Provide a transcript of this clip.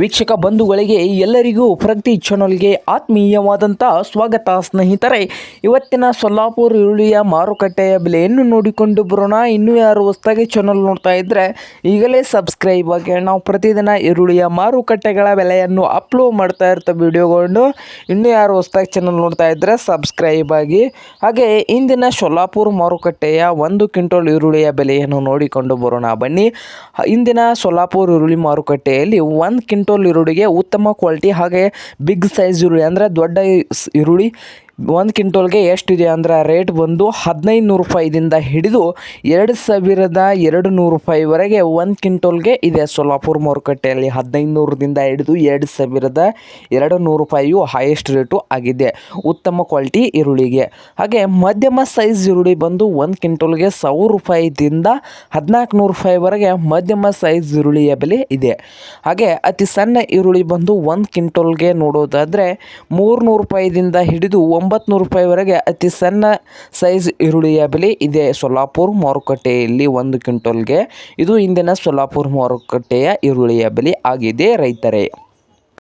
ವೀಕ್ಷಕ ಬಂಧುಗಳಿಗೆ ಎಲ್ಲರಿಗೂ ಪ್ರಗತಿ ಚಾನಲ್ಗೆ ಆತ್ಮೀಯವಾದಂಥ ಸ್ವಾಗತ ಸ್ನೇಹಿತರೆ. ಇವತ್ತಿನ ಸೊಲ್ಲಾಪುರ ಈರುಳ್ಳಿಯ ಮಾರುಕಟ್ಟೆಯ ಬೆಲೆಯನ್ನು ನೋಡಿಕೊಂಡು ಬರೋಣ. ಇನ್ನೂ ಯಾರು ಹೊಸದಾಗಿ ಚಾನಲ್ ನೋಡ್ತಾ ಇದ್ದರೆ ಈಗಲೇ ಸಬ್ಸ್ಕ್ರೈಬ್ ಆಗಿ. ನಾವು ಪ್ರತಿದಿನ ಈರುಳ್ಳಿಯ ಮಾರುಕಟ್ಟೆಗಳ ಬೆಲೆಯನ್ನು ಅಪ್ಲೋಡ್ ಮಾಡ್ತಾ ಇರ್ತ ವಿಡಿಯೋಗಳನ್ನು. ಇನ್ನೂ ಯಾರು ಹೊಸದಾಗಿ ಚಾನಲ್ ನೋಡ್ತಾ ಇದ್ದರೆ ಸಬ್ಸ್ಕ್ರೈಬ್ ಆಗಿ. ಹಾಗೆ ಇಂದಿನ ಸೊಲ್ಲಾಪುರ ಮಾರುಕಟ್ಟೆಯ ಒಂದು ಕ್ವಿಂಟಲ್ ಈರುಳ್ಳಿಯ ಬೆಲೆಯನ್ನು ನೋಡಿಕೊಂಡು ಬರೋಣ ಬನ್ನಿ. ಇಂದಿನ ಸೊಲ್ಲಾಪುರ ಈರುಳ್ಳಿ ಮಾರುಕಟ್ಟೆಯಲ್ಲಿ ಒಂದು ಕ್ವಿಂಟಲ್ ಈರುಳ್ಳಿಗೆ ಉತ್ತಮ ಕ್ವಾಲಿಟಿ ಹಾಗೆ ಬಿಗ್ ಸೈಜ್ ಈರುಳ್ಳಿ ಅಂದರೆ ದೊಡ್ಡ ಈರುಳ್ಳಿ ಒಂದು ಕ್ವಿಂಟೋಲ್ಗೆ ಎಷ್ಟಿದೆ ಅಂದ್ರೆ ರೇಟ್ ಬಂದು ಹದಿನೈದು ನೂರು ರೂಪಾಯಿದಿಂದ ಹಿಡಿದು ಎರಡು ಸಾವಿರದ ಎರಡು ನೂರು ರೂಪಾಯಿವರೆಗೆ ಒಂದು ಕ್ವಿಂಟೋಲ್ಗೆ ಇದೆ. ಸೊಲ್ಲಾಪುರ ಮಾರುಕಟ್ಟೆಯಲ್ಲಿ ಹದಿನೈದು ನೂರದಿಂದ ಹಿಡಿದು ಎರಡು ಸಾವಿರದ ಎರಡು ನೂರು ರೂಪಾಯಿಯು ಹೈಯೆಸ್ಟ್ ರೇಟು ಆಗಿದೆ. ಉತ್ತಮ ಕ್ವಾಲಿಟಿ ಈರುಳ್ಳಿಗೆ. ಹಾಗೆ ಮಧ್ಯಮ ಸೈಜ್ ಈರುಳ್ಳಿ ಬಂದು ಒಂದು ಕ್ವಿಂಟಲ್ಗೆ ಸಾವಿರ ರೂಪಾಯಿದಿಂದ ಹದಿನಾಲ್ಕು ನೂರು ರೂಪಾಯಿವರೆಗೆ ಮಧ್ಯಮ ಸೈಜ್ ಈರುಳ್ಳಿಯ ಬೆಲೆ ಇದೆ. ಹಾಗೆ ಅತಿ ಸಣ್ಣ ಈರುಳ್ಳಿ ಬಂದು ಒಂದು ಕ್ವಿಂಟೋಲ್ಗೆ ನೋಡೋದಾದರೆ ಮೂರುನೂರು ರೂಪಾಯಿದಿಂದ ಹಿಡಿದು ಒಂಬತ್ತು ರೂಪಾಯಿವರೆಗೆ ಅತಿ ಸಣ್ಣ ಸೈಜ್ ಈರುಳ್ಳಿಯ ಬೆಲೆ ಇದೆ. ಸೊಲ್ಲಾಪುರ ಮಾರುಕಟ್ಟೆಯಲ್ಲಿ ಒಂದು ಕ್ವಿಂಟಲ್ಗೆ ಇದು ಇಂದಿನ ಸೊಲ್ಲಾಪುರ ಮಾರುಕಟ್ಟೆಯ ಈರುಳ್ಳಿಯ ಬೆಲೆ ಆಗಿದೆ ರೈತರೇ.